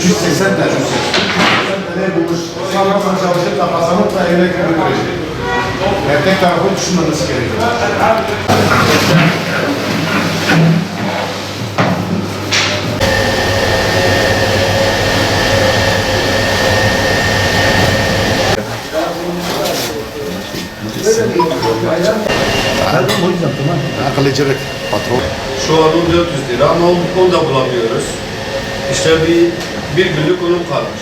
380 tane. 380 tane bulmuş. Sabahla çalışıp da kazanıp da evine götürecek. Yani tek tarafı düşünmemesi gerekiyor. Akıllıcılık patron. Şu an 1400 lira ama onu da bulamıyoruz. İşte bir, bir günlük unum kalmış.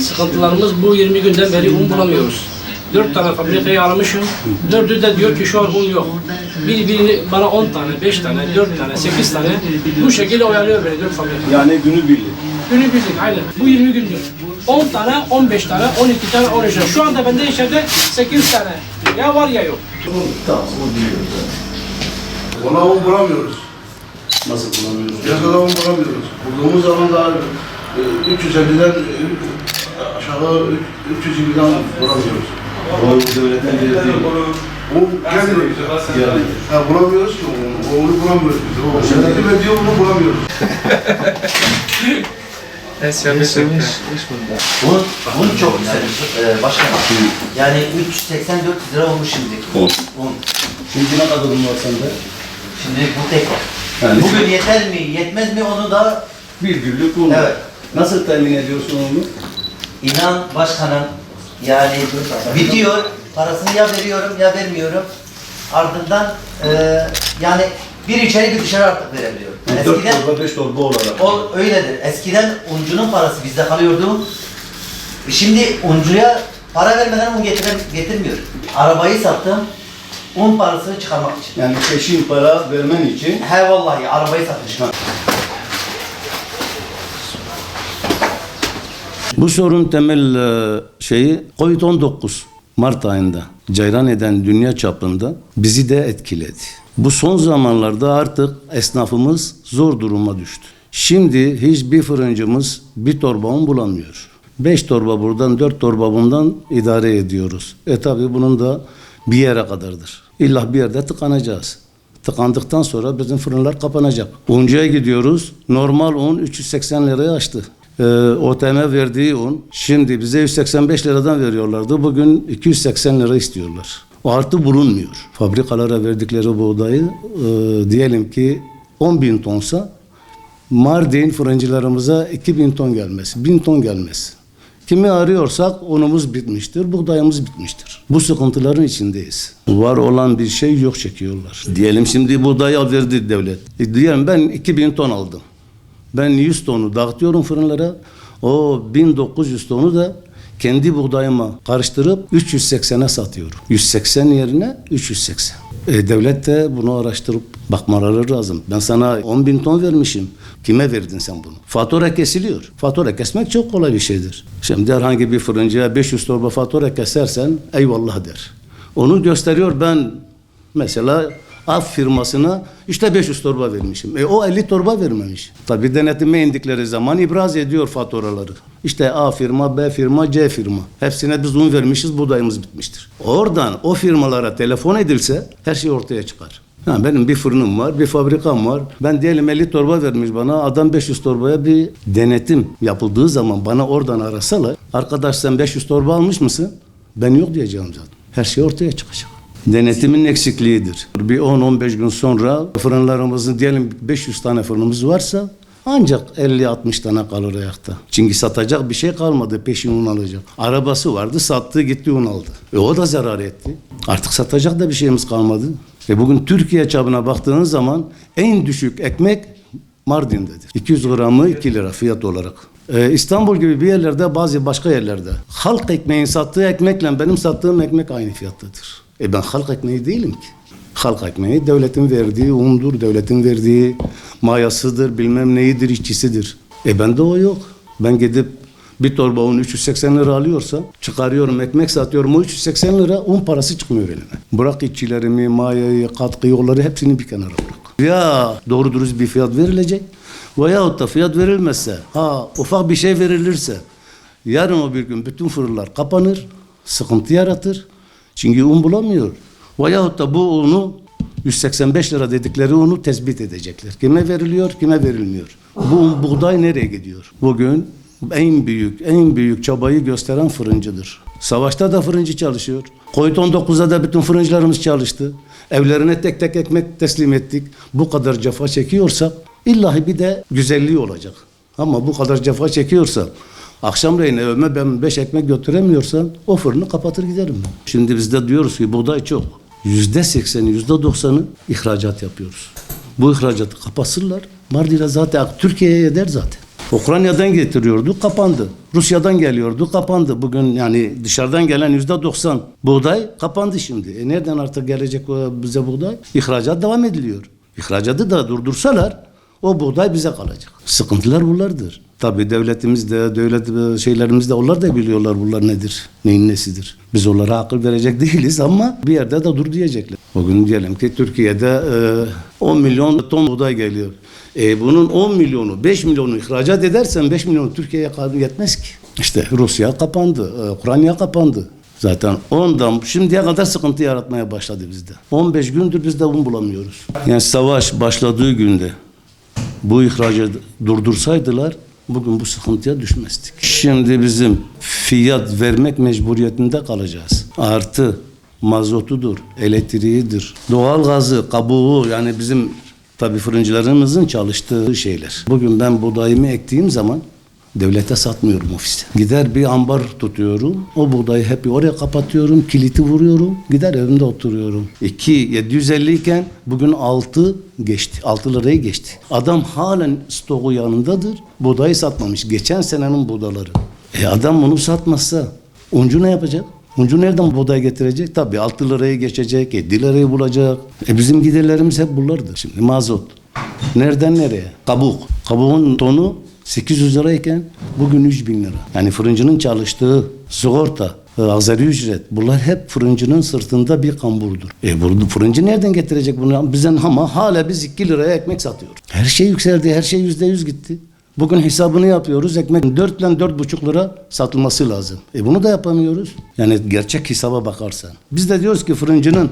Sıkıntılarımız bu 20 günden beri un bulamıyoruz. Dört tane fabrikayı almışım. Dördü de diyor ki şu an un yok. Biri birini bana 10 tane, 5 tane, 4 tane, 8 tane bu şekilde oyalıyor beni dört fabrika. Yani günü birlik. Günü birlik aynen. Bu 20 gündür. 10 tane, 15 tane, 12 tane, 13 tane. Şu anda bende içeride 8 tane. Ya var ya yok. Ona un bulamıyoruz. Nasıl kullanıyoruz? Piyasada un bulamıyoruz. Bulduğumuz zaman da e, 350'den e, aşağı 320'den bulamıyoruz. O devletten verdiği Un kendi yani. Ha, bulamıyoruz ki onu. Onu bulamıyoruz biz. O unu bulamıyoruz. Un, un çok güzel ee, başkanım. Yani 380-400 lira olmuş şimdi. Un. Un. Şimdi ne kadar un var sende? Şimdi bu tek var. Yani Bugün yeter mi, yetmez mi onu da bir günlük un. Evet. Nasıl temin ediyorsun onu? inan başkanım yani bitiyor, parasını ya veriyorum ya vermiyorum. Ardından e, yani bir içeri bir dışarı artık verebiliyorum. Yani 4 Eskiden torba 5 torba olarak. o öyledir. Eskiden uncunun parası bizde kalıyordu. Şimdi uncuya para vermeden un getire, getirmiyor. Arabayı sattım, un parasını çıkarmak için. Yani peşin para vermen için He vallahi arabayı satmışım. Bu sorun temel e, şeyi Covid-19 Mart ayında ceyran eden dünya çapında bizi de etkiledi. Bu son zamanlarda artık esnafımız zor duruma düştü. Şimdi hiçbir fırıncımız bir torba un bulamıyor. Beş torba buradan, dört torba bundan idare ediyoruz. E tabi bunun da bir yere kadardır. İlla bir yerde tıkanacağız. Tıkandıktan sonra bizim fırınlar kapanacak. Uncuya gidiyoruz. Normal un 380 liraya açtı. Ee, OTM verdiği un şimdi bize 185 liradan veriyorlardı. Bugün 280 lira istiyorlar. Artı bulunmuyor. Fabrikalara verdikleri buğdayı e, diyelim ki 10 bin tonsa Mardin fırıncılarımıza 2000 ton gelmesi, 1000 ton gelmesi. Kimi arıyorsak unumuz bitmiştir, buğdayımız bitmiştir. Bu sıkıntıların içindeyiz. Var olan bir şey yok çekiyorlar. Diyelim şimdi buğdayı verdi devlet. E diyelim ben 2000 ton aldım. Ben 100 tonu dağıtıyorum fırınlara. O 1900 tonu da kendi buğdayıma karıştırıp 380'e satıyorum. 180 yerine 380. E, devlet de bunu araştırıp bakmaları lazım. Ben sana 10 bin ton vermişim. Kime verdin sen bunu? Fatura kesiliyor. Fatura kesmek çok kolay bir şeydir. Şimdi herhangi bir fırıncıya 500 torba fatura kesersen eyvallah der. Onu gösteriyor ben mesela Af firmasına işte 500 torba vermişim. E o 50 torba vermemiş. Tabii denetime indikleri zaman ibraz ediyor faturaları. İşte A firma, B firma, C firma. Hepsine biz un vermişiz, buğdayımız bitmiştir. Oradan o firmalara telefon edilse her şey ortaya çıkar. Ha, benim bir fırınım var, bir fabrikam var. Ben diyelim 50 torba vermiş bana. Adam 500 torbaya bir denetim yapıldığı zaman bana oradan arasalar. Arkadaş sen 500 torba almış mısın? Ben yok diyeceğim zaten. Her şey ortaya çıkacak. Denetimin eksikliğidir. Bir 10-15 gün sonra fırınlarımızın diyelim 500 tane fırınımız varsa ancak 50-60 tane kalır ayakta. Çünkü satacak bir şey kalmadı peşin un alacak. Arabası vardı sattı gitti un aldı. E o da zarar etti. Artık satacak da bir şeyimiz kalmadı. Ve bugün Türkiye çapına baktığınız zaman en düşük ekmek Mardin'dedir. 200 gramı 2 lira fiyat olarak. Ee, İstanbul gibi bir yerlerde bazı başka yerlerde halk ekmeğin sattığı ekmekle benim sattığım ekmek aynı fiyattadır. E ben halk ekmeği değilim ki. Halk ekmeği devletin verdiği undur, devletin verdiği mayasıdır, bilmem neyidir, işçisidir. E bende o yok. Ben gidip bir torba un 380 lira alıyorsa çıkarıyorum ekmek satıyorum o 380 lira un parası çıkmıyor elime. Bırak işçilerimi, mayayı, katkı yolları hepsini bir kenara bırak. Ya doğru dürüst bir fiyat verilecek veyahut da fiyat verilmezse ha ufak bir şey verilirse yarın o bir gün bütün fırınlar kapanır sıkıntı yaratır. Çünkü un bulamıyor. Veyahut da bu unu 185 lira dedikleri unu tespit edecekler. Kime veriliyor, kime verilmiyor. Bu un, buğday nereye gidiyor? Bugün en büyük, en büyük çabayı gösteren fırıncıdır. Savaşta da fırıncı çalışıyor. Covid-19'da da bütün fırıncılarımız çalıştı. Evlerine tek tek ekmek teslim ettik. Bu kadar cefa çekiyorsak illahi bir de güzelliği olacak. Ama bu kadar cefa çekiyorsa akşamleyin evime ben beş ekmek götüremiyorsam o fırını kapatır giderim. Şimdi biz de diyoruz ki buğday çok. Yüzde sekseni, yüzde doksanı ihracat yapıyoruz. Bu ihracatı kapatsınlar. Mardin'e zaten Türkiye'ye eder zaten. Ukrayna'dan getiriyordu, kapandı. Rusya'dan geliyordu, kapandı. Bugün yani dışarıdan gelen yüzde doksan buğday kapandı şimdi. E nereden artık gelecek bize buğday? İhracat devam ediliyor. İhracatı da durdursalar o buğday bize kalacak. Sıkıntılar bunlardır. Tabi devletimiz de, devlet şeylerimiz de onlar da biliyorlar bunlar nedir, neyin nesidir. Biz onlara akıl verecek değiliz ama bir yerde de dur diyecekler. Bugün diyelim ki Türkiye'de e, 10 milyon ton buğday geliyor. E, bunun 10 milyonu, 5 milyonu ihracat edersen 5 milyonu Türkiye'ye kadar yetmez ki. İşte Rusya kapandı, e, Ukrayna kapandı. Zaten ondan şimdiye kadar sıkıntı yaratmaya başladı bizde. 15 gündür biz de un bulamıyoruz. Yani savaş başladığı günde bu ihracı durdursaydılar bugün bu sıkıntıya düşmezdik. Şimdi bizim fiyat vermek mecburiyetinde kalacağız. Artı mazotudur, elektriğidir, doğal gazı, kabuğu yani bizim tabii fırıncılarımızın çalıştığı şeyler. Bugün ben buğdayımı ektiğim zaman Devlete satmıyorum ofiste. Gider bir ambar tutuyorum. O buğdayı hep oraya kapatıyorum. Kiliti vuruyorum. Gider evimde oturuyorum. 2 750 iken bugün 6 geçti. 6 lirayı geçti. Adam halen stoğu yanındadır. Buğdayı satmamış. Geçen senenin buğdaları. E adam bunu satmazsa uncu ne yapacak? Uncu nereden buğday getirecek? Tabii 6 lirayı geçecek, 7 lirayı bulacak. E bizim giderlerimiz hep bunlardır. Şimdi mazot. Nereden nereye? Kabuk. Kabuğun tonu 800 lirayken bugün 3000 lira. Yani fırıncının çalıştığı sigorta, e, azari ücret bunlar hep fırıncının sırtında bir kamburdur. E burada fırıncı nereden getirecek bunu? Bizden ama hala biz 2 liraya ekmek satıyoruz. Her şey yükseldi, her şey yüzde yüz gitti. Bugün hesabını yapıyoruz. Ekmek 4 ile 4,5 lira satılması lazım. E bunu da yapamıyoruz. Yani gerçek hesaba bakarsan. Biz de diyoruz ki fırıncının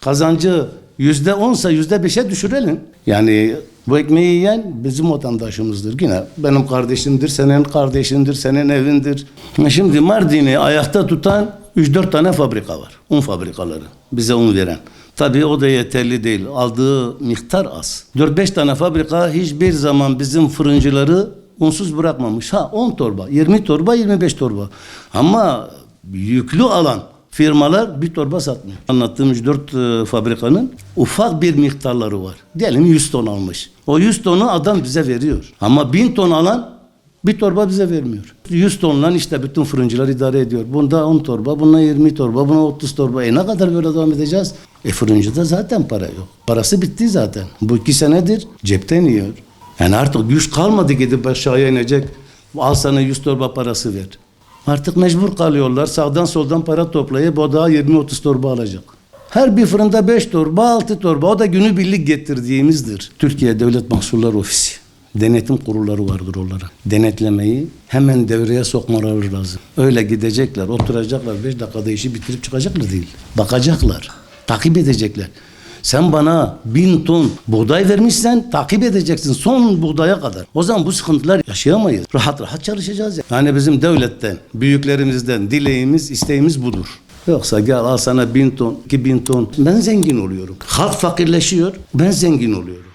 kazancı yüzde onsa yüzde beşe düşürelim. Yani bu ekmeği yiyen bizim vatandaşımızdır. Yine benim kardeşimdir, senin kardeşindir, senin evindir. Şimdi Mardin'i ayakta tutan 3-4 tane fabrika var. Un fabrikaları. Bize un veren. Tabii o da yeterli değil. Aldığı miktar az. 4-5 tane fabrika hiçbir zaman bizim fırıncıları unsuz bırakmamış. Ha 10 torba, 20 torba, 25 torba. Ama yüklü alan firmalar bir torba satmıyor. Anlattığım 3-4 e, fabrikanın ufak bir miktarları var. Diyelim 100 ton almış. O 100 tonu adam bize veriyor. Ama 1000 ton alan bir torba bize vermiyor. 100 tonla işte bütün fırıncılar idare ediyor. Bunda 10 torba, buna 20 torba, buna 30 torba. E ne kadar böyle devam edeceğiz? E fırıncıda zaten para yok. Parası bitti zaten. Bu iki senedir cepten yiyor. Yani artık güç kalmadı gidip aşağıya inecek. Al sana 100 torba parası ver. Artık mecbur kalıyorlar. Sağdan soldan para toplayıp o da 20-30 torba alacak. Her bir fırında 5 torba, 6 torba. O da günübirlik getirdiğimizdir. Türkiye Devlet Mahsulleri Ofisi. Denetim kurulları vardır onlara. Denetlemeyi hemen devreye sokmaları lazım. Öyle gidecekler, oturacaklar. 5 dakikada işi bitirip çıkacaklar değil. Bakacaklar. Takip edecekler. Sen bana bin ton buğday vermişsen takip edeceksin son buğdaya kadar. O zaman bu sıkıntılar yaşayamayız. Rahat rahat çalışacağız. ya. Yani bizim devletten, büyüklerimizden dileğimiz, isteğimiz budur. Yoksa gel al sana bin ton, iki bin ton. Ben zengin oluyorum. Halk fakirleşiyor, ben zengin oluyorum.